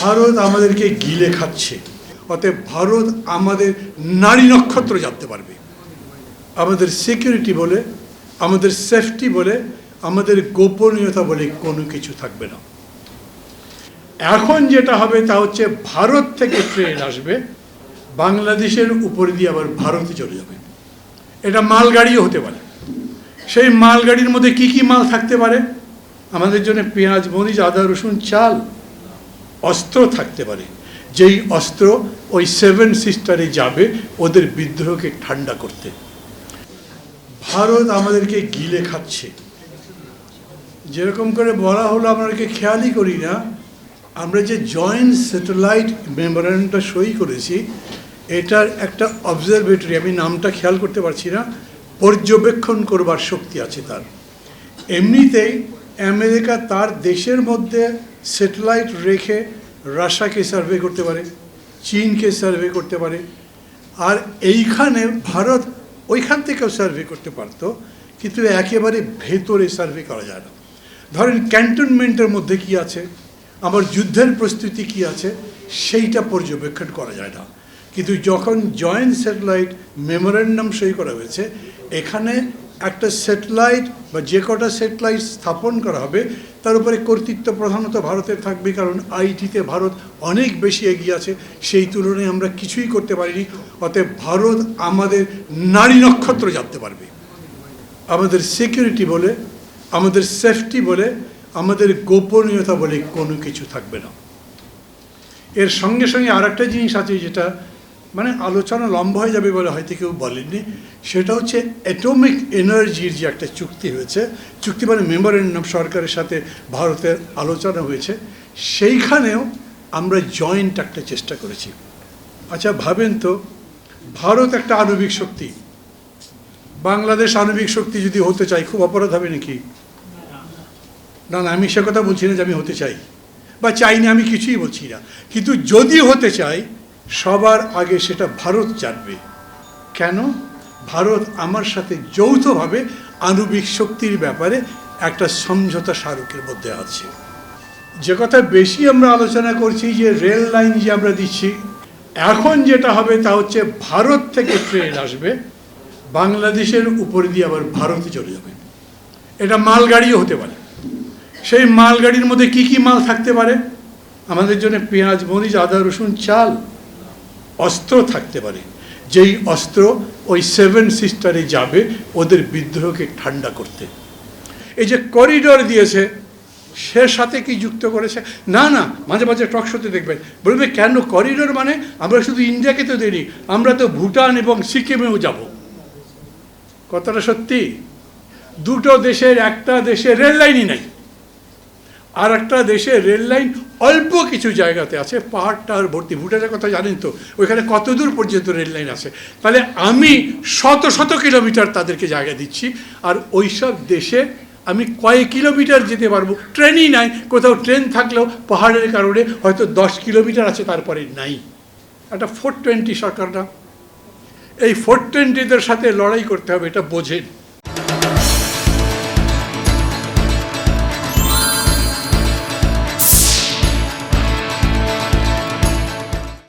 ভারত আমাদেরকে গিলে খাচ্ছে। অতএব ভারত আমাদের নারী নক্ষত্র জানতে পারবে। আমাদের সিকিউরিটি বলে, আমাদের সেফটি বলে, আমাদের গোপনীয়তা বলে কোনো কিছু থাকবে না। এখন যেটা হবে তা হচ্ছে ভারত থেকে ট্রেন আসবে, বাংলাদেশের উপরে দিয়ে আবার ভারতে চলে যাবে। এটা মালগাড়িও হতে পারে। সেই মালগাড়ির মধ্যে কি কি মাল থাকতে পারে? আমাদের জন্য পেঁয়াজ, মরিচ, আদা, রসুন, চাল অস্ত্র থাকতে পারে। যেই অস্ত্র ওই সেভেন সিস্টারে যাবে, ওদের বিদ্রোহকে ঠান্ডা করতে। ভারত আমাদেরকে গিলে খাচ্ছে। যেরকম করে বলা হলো আমাদেরকে খেয়ালই করি না। আমরা যে জয়েন্ট স্যাটেলাইট মেমোরেন্ডামটা সই করেছি, এটার একটা অবজারভেটরি আমি নামটা খেয়াল করতে পারছি না, পর্যবেক্ষণ করবার শক্তি আছে তার। এমনিতেই আমেরিকা তার দেশের মধ্যে স্যাটেলাইট রেখে রাশিয়াকে সার্ভে করতে পারে, চীনকে সার্ভে করতে পারে। আর এইখানে ভারত ওইখান থেকেও সার্ভে করতে পারতো, কিন্তু একেবারে ভেতরে সার্ভে করা যায় না। ধরেন ক্যান্টনমেন্টের মধ্যে কি আছে? আমার যুদ্ধের প্রস্তুতি কি আছে? সেইটা পর্যবেক্ষণ করা যায় না। কিন্তু যখন জয়েন্ট স্যাটেলাইট মেমোরেন্ডাম সই করা হয়েছে, এখানে একটা স্যাটেলাইট বা যে কটা স্যাটেলাইট স্থাপন করা হবে, তার উপরে কর্তৃত্ব প্রধানত ভারতের থাকবে, কারণ আইটিতে ভারত অনেক বেশি এগিয়ে আছে। সেই তুলনায় আমরা কিছুই করতে পারিনি, অতএব ভারত আমাদের নারী নক্ষত্র জানতে পারবে। আমাদের সিকিউরিটি বলে, আমাদের সেফটি বলে, আমাদের গোপনীয়তা বলে কোনো কিছু থাকবে না। এর সঙ্গে সঙ্গে আর একটা জিনিস আছে যেটা মানে আলোচনা লম্বা হয়ে যাবে বলে হয়তো কেউ বলেননি। সেটা হচ্ছে অ্যাটমিক এনার্জির যে একটা চুক্তি হয়েছে, চুক্তি মানে মেমোরেন্ডাম সরকারের সাথে ভারতের আলোচনা হয়েছে, সেইখানেও আমরা জয়েন্ট একটা চেষ্টা করেছি। আচ্ছা ভাবেন তো, ভারত একটা আণবিক শক্তি। বাংলাদেশ আণবিক শক্তি যদি হতে চাই খুব অপরাধ হবে নাকি? না না, আমি সে কথা বলছি না যে আমি হতে চাই। বা চাই না আমি কিছুই বলছি না। কিন্তু যদি হতে চাই সবার আগে সেটা ভারত জানবে। কেন? ভারত আমার সাথে যৌথভাবে আণবিক শক্তির ব্যাপারে একটা সমঝোতা স্মারকের মধ্যে আছে। যে কথা বেশি আমরা আলোচনা করছি, যে রেল লাইন যে আমরা দিচ্ছি, এখন যেটা হবে তা হচ্ছে ভারত থেকে ট্রেন আসবে, বাংলাদেশের উপরে দিয়ে আবার ভারতে চলে যাবে। এটা মালগাড়িও হতে পারে। সেই মালগাড়ির মধ্যে কি কি মাল থাকতে পারে? আমাদের জন্য পেঁয়াজ, মরিচ, আদা, রসুন, চাল অস্ত্র থাকতে পারে। যেই অস্ত্র ওই সেভেন সিস্টারে যাবে, ওদের বিদ্রোহকে ঠান্ডা করতে। এই যে করিডোর দিয়েছে, সে সাথে কি যুক্ত করেছে? না না, মাঝে মাঝে টক শোতে দেখবেন। বলবে, কেন করিডোর মানে? আমরা শুধু ইন্ডিয়াকে তো দেরি আমরা তো ভুটান এবং সিকিমেও যাব। কথাটা সত্যি। দুটো দেশের, একটা দেশে রেল লাইনই নাই। আর একটা দেশে রেল লাইন অল্প কিছু জায়গাতে আছে, পাহাড়টা আর ভর্তি। ভুটানের কথা জানেন তো, ওইখানে কত দূর পর্যন্ত রেল লাইন আছে? তাহলে আমি শত শত কিলোমিটার তাদেরকে জায়গা দিচ্ছি, আর ওই সব দেশে আমি কয়েক কিলোমিটার যেতে পারব। ট্রেনই নাই, কোথাও ট্রেন থাকলেও পাহাড়ের কারণে হয়তো দশ কিলোমিটার আছে, তারপরে নাই। একটা ফোর টোয়েন্টি সরকার না এই ফোর টোয়েন্টিদের সাথে লড়াই করতে হবে, এটা বোঝেন।